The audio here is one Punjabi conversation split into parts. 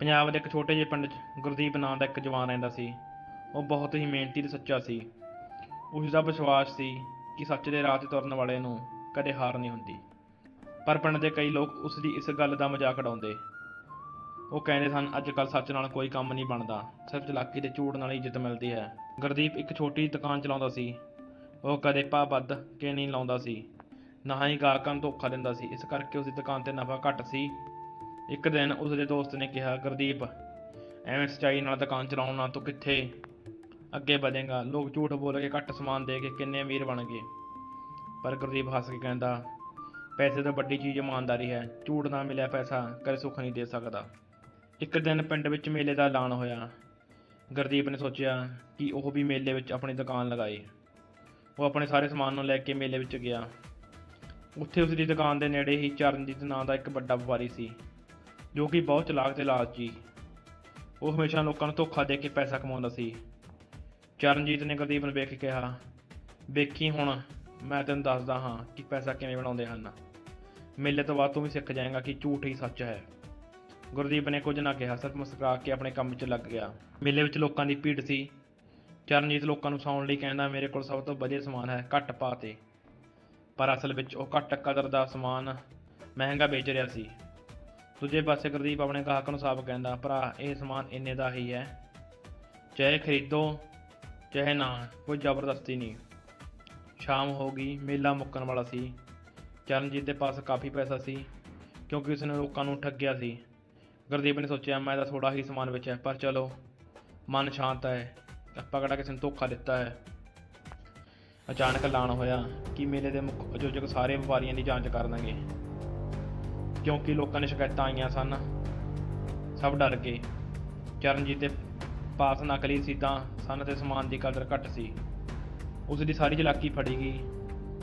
ਪੰਜਾਬ ਦੇ ਇੱਕ ਛੋਟੇ ਜਿਹੇ ਪਿੰਡ 'ਚ ਗੁਰਦੀਪ ਨਾਂ ਦਾ ਇੱਕ ਜਵਾਨ ਰਹਿੰਦਾ ਸੀ। ਉਹ ਬਹੁਤ ਹੀ ਮਿਹਨਤੀ ਤੇ ਸੱਚਾ ਸੀ। ਉਸ ਦਾ ਵਿਸ਼ਵਾਸ ਸੀ ਕਿ ਸੱਚ ਦੇ ਰਾਹ 'ਤੇ ਤੁਰਨ ਵਾਲੇ ਨੂੰ ਕਦੇ ਹਾਰ ਨਹੀਂ ਹੁੰਦੀ। ਪਰ ਪਿੰਡ ਦੇ ਕਈ ਲੋਕ ਉਸ ਦੀ ਇਸ ਗੱਲ ਦਾ ਮਜ਼ਾਕ ਉਡਾਉਂਦੇ। ਉਹ ਕਹਿੰਦੇ ਸਨ ਅੱਜ ਕੱਲ੍ਹ ਸੱਚ ਨਾਲ ਕੋਈ ਕੰਮ ਨਹੀਂ ਬਣਦਾ। ਸਿਰਫ ਚਲਾਕੀ ਤੇ ਝੂਠ ਨਾਲ ਹੀ ਇੱਜ਼ਤ ਮਿਲਦੀ ਹੈ। ਗੁਰਦੀਪ ਇੱਕ ਛੋਟੀ ਦੁਕਾਨ ਚਲਾਉਂਦਾ ਸੀ। ਉਹ ਕਦੇ ਭਾਅ ਵੱਧ ਕੇ ਨਹੀਂ ਲਾਉਂਦਾ ਸੀ। ਨਾ ਹੀ ਗਾਹਕਾਂ ਨੂੰ ਧੋਖਾ ਦਿੰਦਾ ਸੀ। ਇਸ ਕਰਕੇ ਉਸ ਦੀ ਦੁਕਾਨ ਤੇ ਨਫਾ ਘੱਟ ਸੀ। ਇੱਕ ਦਿਨ ਉਸ ਦੇ ਦੋਸਤ ਨੇ ਕਿਹਾ, ਗੁਰਦੀਪ, ਐਵੇਂ ਸੱਚਾਈ ਨਾਲ ਦੁਕਾਨ ਚਲਾਉਣ ਨਾਲ ਤੂੰ ਕਿੱਥੇ? ਅੱਗੇ ਵਧੇਗਾ। ਲੋਕ ਝੂਠ ਬੋਲ ਕੇ ਘੱਟ ਸਮਾਨ ਦੇ ਕੇ ਕਿੰਨੇ ਅਮੀਰ ਬਣ ਗਏ। ਪਰ ਗੁਰਦੀਪ ਹੱਸ ਕੇ ਕਹਿੰਦਾ, ਪੈਸੇ ਤੋਂ ਵੱਡੀ ਚੀਜ਼ ਇਮਾਨਦਾਰੀ ਹੈ। ਝੂਠ ਨਾ ਮਿਲਿਆ ਪੈਸਾ, ਕਦੇ ਸੁੱਖ ਨਹੀਂ ਦੇ ਸਕਦਾ। ਇੱਕ ਦਿਨ ਪਿੰਡ ਵਿੱਚ ਮੇਲੇ ਦਾ ਐਲਾਨ ਹੋਇਆ। ਗੁਰਦੀਪ ਨੇ ਸੋਚਿਆ ਕਿ ਉਹ ਵੀ ਮੇਲੇ ਵਿੱਚ ਆਪਣੀ ਦੁਕਾਨ ਲਗਾਏ। ਉਹ ਆਪਣੇ ਸਾਰੇ ਸਮਾਨ ਨੂੰ ਲੈ ਕੇ ਮੇਲੇ ਵਿੱਚ ਗਿਆ। ਉੱਥੇ ਉਸ ਦੀ ਦੁਕਾਨ ਦੇ ਨੇੜੇ ਹੀ ਚਰਨਜੀਤ ਨਾਂ ਦਾ ਇੱਕ ਵੱਡਾ ਵਪਾਰੀ ਸੀ। ਜੋ ਕਿ ਬਹੁਤ ਚਲਾਕ ਤੇ ਲਾਲਚੀ ਉਹ ਹਮੇਸ਼ਾ ਲੋਕਾਂ ਨੂੰ ਧੋਖਾ ਦੇ ਕੇ ਪੈਸਾ ਕਮਾਉਂਦਾ ਸੀ। ਚਰਨਜੀਤ ਨੇ ਗੁਰਦੀਪ ਨੂੰ ਵੇਖ ਕੇ ਕਿਹਾ, ਵੇਖੀ ਹੁਣ, ਮੈਂ ਤੈਨੂੰ ਦੱਸਦਾ ਹਾਂ ਕਿ ਪੈਸਾ ਕਿਵੇਂ ਬਣਾਉਂਦੇ ਹਨ। ਮੇਲੇ ਤੋਂ ਬਾਅਦ ਤੂੰ ਵੀ ਸਿੱਖ ਜਾਏਗਾ ਕਿ ਝੂਠ ਹੀ ਸੱਚ ਹੈ। ਗੁਰਦੀਪ ਨੇ ਕੁਝ ਨਾ ਕਿਹਾ, ਸਿਰਫ ਮੁਸਕਰਾ ਕੇ ਆਪਣੇ ਕੰਮ 'ਚ ਲੱਗ ਗਿਆ। ਮੇਲੇ ਵਿੱਚ ਲੋਕਾਂ ਦੀ ਭੀੜ ਸੀ। ਚਰਨਜੀਤ ਲੋਕਾਂ ਨੂੰ ਸੌਣ ਲਈ ਕਹਿੰਦਾ, ਮੇਰੇ ਕੋਲ ਸਭ ਤੋਂ ਵਧੀਆ ਸਮਾਨ ਹੈ ਘੱਟ ਪਾ ਤੇ। ਪਰ ਅਸਲ ਵਿੱਚ ਉਹ ਘੱਟ ਕਦਰ ਦਾ ਸਮਾਨ ਮਹਿੰਗਾ ਵੇਚ ਰਿਹਾ ਸੀ। ਦੂਜੇ ਪਾਸੇ ਗੁਰਦੀਪ ਆਪਣੇ ਗਾਹਕ ਨੂੰ ਸਾਫ਼ ਕਹਿੰਦਾ, ਭਰਾ, ਇਹ ਸਮਾਨ ਇੰਨੇ ਦਾ ਹੀ ਹੈ। ਚਾਹੇ ਖਰੀਦੋ, ਚਾਹੇ ਨਾ, ਕੋਈ ਜ਼ਬਰਦਸਤੀ ਨਹੀਂ। ਸ਼ਾਮ ਹੋ ਗਈ, ਮੇਲਾ ਮੁੱਕਣ ਵਾਲਾ ਸੀ। ਚਰਨਜੀਤ ਦੇ ਪਾਸ ਕਾਫੀ ਪੈਸਾ ਸੀ, ਕਿਉਂਕਿ ਉਸਨੇ ਲੋਕਾਂ ਨੂੰ ਠੱਗਿਆ ਸੀ। ਗੁਰਦੀਪ ਨੇ ਸੋਚਿਆ, ਮੈਂ ਤਾਂ ਥੋੜਾ ਹੀ ਸਮਾਨ ਵੇਚਿਆ, ਪਰ ਚਲੋ, ਮਨ ਸ਼ਾਂਤ ਹੈ। ਆਪਾਂ ਕਿਹੜਾ ਕਿਸੇ ਨੂੰ ਧੋਖਾ ਦਿੱਤਾ ਹੈ? ਅਚਾਨਕ ਐਲਾਨ ਹੋਇਆ ਕਿ ਮੇਲੇ ਦੇ ਮੁੱਖ ਆਯੋਜਕ ਸਾਰੇ ਵਪਾਰੀਆਂ ਦੀ ਜਾਂਚ ਕਰਨਗੇ। ਕਿਉਂਕਿ ਲੋਕਾਂ ਨੇ ਸ਼ਿਕਾਇਤਾਂ ਆਈਆਂ ਸਨ। ਸਭ ਡਰ ਗਏ। ਚਰਨਜੀਤ ਦੇ ਪਾਸ ਨਕਲੀ ਰਸੀਦਾਂ ਸਨ ਤੇ ਸਮਾਨ ਦੀ ਕਦਰ ਘੱਟ ਸੀ। ਉਸ ਦੀ ਸਾਰੀ ਚਲਾਕੀ ਫੜੀ ਗਈ।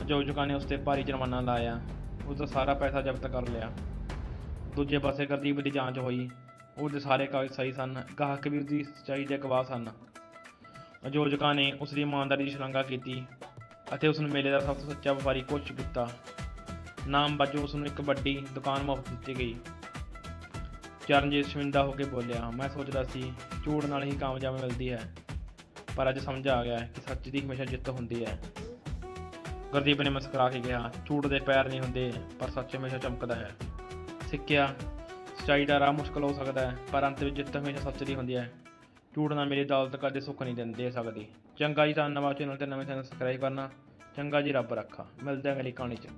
ਆਯੋਜਕਾਂ ਨੇ ਉਸ ਤੇ ਭਾਰੀ ਜੁਰਮਾਨਾ ਲਾਇਆ। ਉਸ ਦਾ ਸਾਰਾ ਪੈਸਾ ਜ਼ਬਤ ਕਰ ਲਿਆ। ਦੂਜੇ ਪਾਸੇ ਗੁਰਦੀਪ ਦੀ ਜਾਂਚ ਹੋਈ। ਉਸ ਸਾਰੇ ਕਾਗਜ਼ ਸਹੀ ਸਨ। ਗਾਹਕ ਵੀ ਉਸ ਦੀ ਸੱਚਾਈ ਦੇ ਗਵਾਹ ਸਨ। ਆਯੋਜਕਾਂ ਨੇ ਉਸ ਦੀ ਇਮਾਨਦਾਰੀ ਦੀ ਸ਼ਲਾਘਾ ਕੀਤੀ ਅਤੇ ਉਸ ਨੂੰ ਮੇਲੇ ਦਾ ਸਭ ਤੋਂ ਸੱਚਾ ਵਪਾਰੀ ਘੋਸ਼ਿਤ ਕੀਤਾ। ਨਾਮ ਵਜੋਂ ਉਸ ਨੂੰ ਇੱਕ ਵੱਡੀ ਦੁਕਾਨ ਮੁਫਤ ਦਿੱਤੀ ਗਈ। ਚਰਨਜੀਤ ਸ਼ਰਮਿੰਦਾ ਹੋ ਕੇ ਬੋਲਿਆ, ਮੈਂ ਸੋਚਦਾ ਸੀ ਝੂਠ ਨਾਲ ਹੀ ਕਾਮਯਾਬੀ ਮਿਲਦੀ ਹੈ, ਪਰ ਅੱਜ ਸਮਝ ਆ ਗਿਆ ਕਿ ਸੱਚ ਦੀ ਹਮੇਸ਼ਾ ਜਿੱਤ ਹੁੰਦੀ ਹੈ। ਗੁਰਦੀਪ ਨੇ ਮੁਸਕਰਾ ਕੇ ਕਿਹਾ, ਝੂਠ ਦੇ ਪੈਰ ਨਹੀਂ ਹੁੰਦੇ, ਪਰ ਸੱਚ ਹਮੇਸ਼ਾ ਚਮਕਦਾ ਹੈ। ਸਿੱਖਿਆ, ਸੱਚਾਈ ਦਾ ਰਾਹ ਮੁਸ਼ਕਲ ਹੋ ਸਕਦਾ ਹੈ, ਪਰ ਅੰਤ ਵਿੱਚ ਜਿੱਤ ਹਮੇਸ਼ਾ ਸੱਚ ਦੀ ਹੁੰਦੀ ਹੈ। ਝੂਠ ਨਾਲ ਮੇਰੀ ਦੌਲਤ ਕਦੇ ਸੁੱਖ ਨਹੀਂ ਦਿੰ- ਸਕਦੀ। ਚੰਗਾ ਜੀ ਧੰਨਵਾਦ ਚੈਨਲ ਤੇ ਨਵੇਂ ਚੈਨਲ ਸਬਸਕ੍ਰਾਈਬ ਕਰਨਾ, ਚੰਗਾ ਜੀ ਰੱਬ ਰੱਖਾ। ਮਿਲਦੇ ਹਾਂ ਅਗਲੀ ਕਹਾਣੀ 'ਚ।